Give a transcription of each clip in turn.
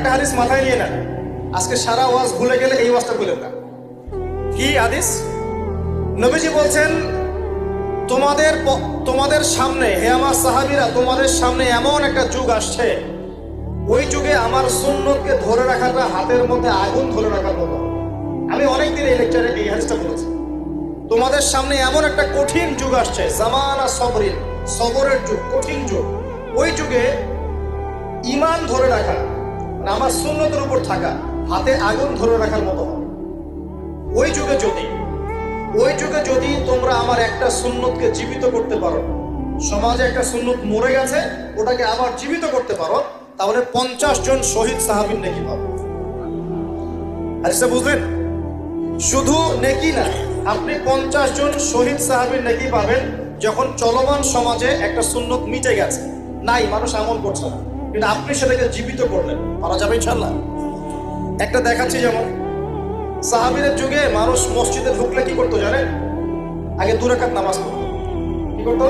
আরেকটা হাদিস মাথায় নিয়ে নেন। আজকে সারা ওয়াজ ভুলে গেলে এই ওয়াজটা ভুলেন না। কি হাদিস? নবীজি বলছেন, তোমাদের তোমাদের সামনে, হে আমার সাহাবীরা, তোমাদের সামনে এমন একটা যুগ আসছে। ওই যুগে আমার সুন্নতকে ধরে রাখাটা হাতের মধ্যে আগুন ধরে রাখার মতো। আমি অনেকদিন এই লেকচারে এই হাদিসটা বলেছি তোমাদের সামনে এমন একটা কঠিন যুগ আসছে, জামানা সবরিন, সবরের যুগ, কঠিন যুগ। ওই যুগে ইমান ধরে রাখা আমার সুন্নতের উপর থাকা, হাতে আগুন ধরে রাখার মতো। ওই যুগে যদি, ওই যুগে যদি তোমরা আমার একটা সুন্নতকে জীবিত করতে পারো, সমাজে একটা সুন্নত মরে গেছে, ওটাকে আবার জীবিত করতে পারো, তাহলে পঞ্চাশ জন শহীদ সাহাবিন নেকি পাবো। আর সেটা বুঝলেন? শুধু নেকি না, আপনি পঞ্চাশ জন শহীদ সাহাবির নেকি পাবেন যখন চলমান সমাজে একটা সুন্নত মিটে গেছে। নাই, মানুষ আমল করছে না। কিন্তু আপনি সেটাকে জীবিত করলেন। পারা যাবে ইনশাল্লাহ একটা দেখাচ্ছি যেমন সাহাবিরের যুগে মানুষ মসজিদে ঢুকলে কি করতো জানেন? আগে দুরাকাত নামাজ পড়তো। কি করতো?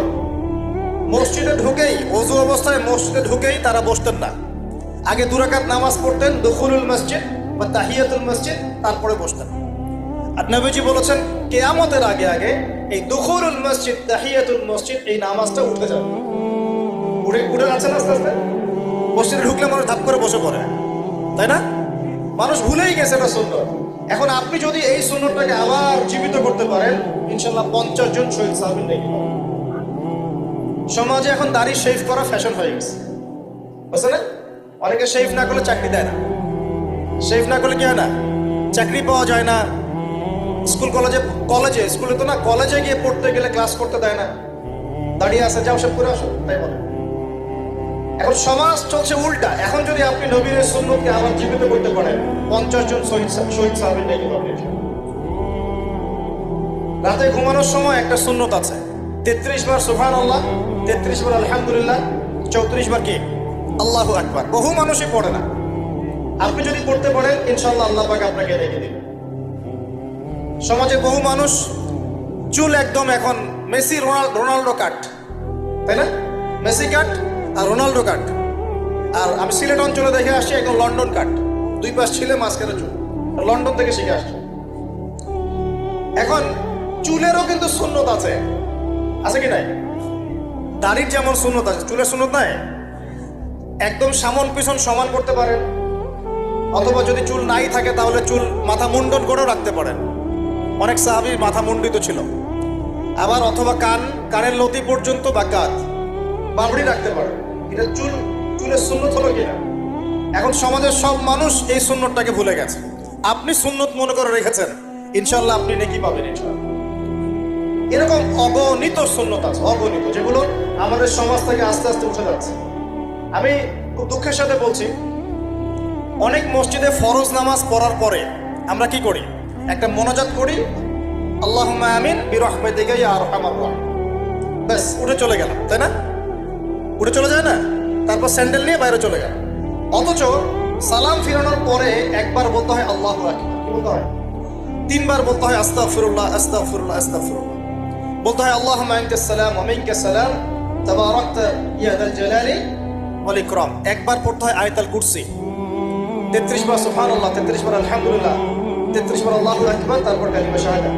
মসজিদে ঢুকেই, অজু অবস্থায় মসজিদে ঢুকেই তারা বসতেন না। আগে দুরাকাত নামাজ পড়তেন, দুখুলুল মসজিদ বা তাহিয়াতুল মসজিদ, তারপরে বসতেন। আর নবীজি বলেছেন, কেয়ামতের আগে আগে এই দুখুলুল মসজিদ, তাহিয়াতুল মসজিদ, এই নামাজটা উঠে যাবে। উঠে উঠে যাচ্ছে না আস্তে আস্তে? মসজিদে ঢুকলে মানুষ ধাপ করে বসে পড়ে। তাই না? মানুষ ভুলেই গেছে এটা সুন্দর এখন আপনি যদি এই সুন্দরটাকে আবার জীবিত করতে পারেন, ইনশাল্লাহ পঞ্চাশ জন শহীদ সাহাবিন সমাজে এখন দাড়ি শেভ করা ফ্যাশন হয়ে গেছে। বুঝছে না? অনেকে শেভ না করলে চাকরি দেয় না। শেভ না করলে কি হয় না? চাকরি পাওয়া যায় না। স্কুল কলেজে কলেজে, স্কুলে তো না, কলেজে গিয়ে পড়তে গেলে ক্লাস করতে দেয় না। দাঁড়িয়ে আসে যাও সব করে আসো তাই বলে। এখন সমাজ চলছে উল্টা। এখন যদি আপনি নবীর সুন্নতকে আবার জীবিত করতে পারেন, পঞ্চাশ জন শহীদ শহীদ সাহাবের নাকি পাবেন রাতে ঘুমানোর সময় একটা সুন্নত আছে। তেত্রিশ বার সুফান আল্লাহ তেত্রিশ বার আলহামদুলিল্লাহ, চৌত্রিশ বার কি? আল্লাহ আকবার। বহু মানুষই পড়ে না। আপনি যদি পড়তে পারেন ইনশাল্লাহ আল্লাহ পাক আপনাকে রেখে দিবেন সমাজে বহু মানুষ, চুল একদম এখন মেসি, রোনাল- রোনাল্ডো কাট। তাই না? মেসি কাট আর রোনাল্ডো কাট আর আমি সিলেট অঞ্চলে দেখে আসছি একদম লন্ডন কাট দুই পাশ ছিলে, মাঝখানে চুল। লন্ডন থেকে শিখে আসছি। এখন চুলেরও কিন্তু সুন্নত আছে। আছে কি নাই? দাড়ির যেমন সুন্নত আছে, চুলের সুন্নত নাই? একদম সামন পিছন সমান করতে পারেন। অথবা যদি চুল নাই থাকে, তাহলে চুল মাথা মুন্ডন করেও রাখতে পারেন। অনেক সাহাবির মাথা মুন্ডিত ছিল। আবার অথবা কান, কানের লতি পর্যন্ত বা কাঁধ। বাবড়ি রাখতে পারেন এটা চুল, চুলের সুন্নত হলো কিনা? এখন সমাজের সব মানুষ এই সুন্নতটাকে ভুলে গেছে। আপনি সুন্নত মনে করে রেখেছেন। ইনশাল্লাহ আপনি নাকি পাবেন ইনশাল্লাহ এরকম অগণিত সুন্নত আছে, অগণিত, যেগুলো আমাদের সমাজ থেকে আস্তে আস্তে উঠে যাচ্ছে। আমি খুব দুঃখের সাথে বলছি, অনেক মসজিদে ফরজ নামাজ পড়ার পরে আমরা কি করি? একটা মনোজাত করি আল্লাহ আমিন বিরহমেদিকে আর আমার ব্যাস, উঠে চলে গেলাম, তাই না? উঠে চলে যায় না? তারপর স্যান্ডেল নিয়ে বাইরে চলে যায়। অথচ সালাম ফিরানোর পরে একবার বলতে হয় আল্লাহ বলতে হয়। তিনবার বলতে হয় আস্তা ফিরুল্লাহ আস্তা ফিরুল্লাহ আস্তা ফিরুল্লাহ বলতে হয় আল্লাহ মাইনকে সালাম অমিনকে সালাম, তাবারাকত ইয়া দাল জালালি ওয়াল ইকরাম। একবার পড়তে হয় আয়াতুল কুরসি। তেত্রিশ বার সুবহানাল্লাহ, তেত্রিশ বার আলহামদুলিল্লাহ, তেত্রিশ বার আল্লাহু আকবার, তারপর কালিমা শাহাদা।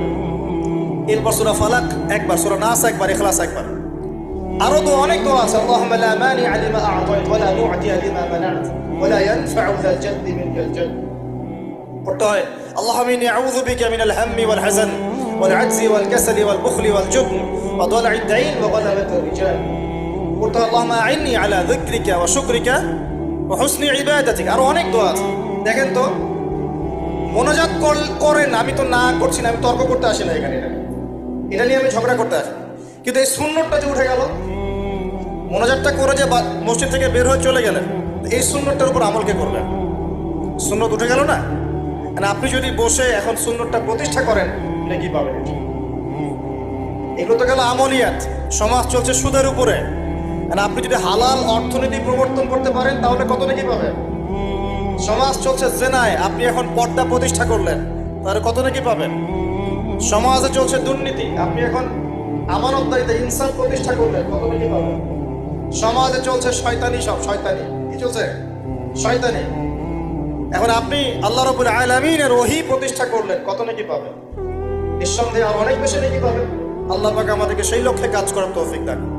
এরপর সূরা ফালাক, একবার, সূরা নাস একবার, ইখলাস একবার। আরো তো অনেক দোয়া আছে আল্লাহুম্মা লা মানি লিমা আ'তাইত ওয়া লা মু'তিয়া লিমা মানা'ত ওয়া লা ইয়ানফা'ু যাল জাদ্দি মিনকাল জাদ পড়তে হয় اللهم إني أعوذ بك من الهم والحزن والعجز والكسل والبخل والجبن وضلع الدين وغلبة الرجال قلت اللهم أعني على ذكرك وشكرك وحسن عبادتك আরো অনেক দোয়া আছে দেখেন তো মোনাজাত কর- করেন আমি তো না করছি না আমি তর্ক করতে আসি না এখানে এটা এটা নিয়ে আমি ঝগড়া করতে আসি কিন্তু এই সুন্নতটা যে উঠে গেল, মোনাজাতটা করে যে মসজিদ থেকে বের হয়ে চলে গেলেন, এই সুন্নতটার উপর আমল কে করবেন? সুন্নত উঠে গেল না? মানে আপনি যদি বসে এখন সুন্নতটা প্রতিষ্ঠা করেন, এটা কি পাবেন? এগুলো তো গেল আমলিয়াত। সমাজ চলছে সুদের উপরে। মানে আপনি যদি হালাল অর্থনীতি প্রবর্তন করতে পারেন, তাহলে কত নাকি পাবেন? সমাজ চলছে জেনায়। আপনি এখন পর্দা প্রতিষ্ঠা করলেন, তাহলে কত নাকি পাবেন? সমাজে চলছে দুর্নীতি। আপনি এখন আমানতদারিতে ইনসান প্রতিষ্ঠা করলেন কত নাকি পাবেন সমাজে চলছে শয়তানি সব, শয়তানি। কি চলছে? শয়তানি। এখন আপনি আল্লাহ রবুল আলমিনের ওহি প্রতিষ্ঠা করলেন, কত নাকি পাবেন? নিঃসন্দেহে আর অনেক বেশি নাকি পাবেন। আল্লাহ পাকে আমাদেরকে সেই লক্ষ্যে কাজ করার তৌফিক দান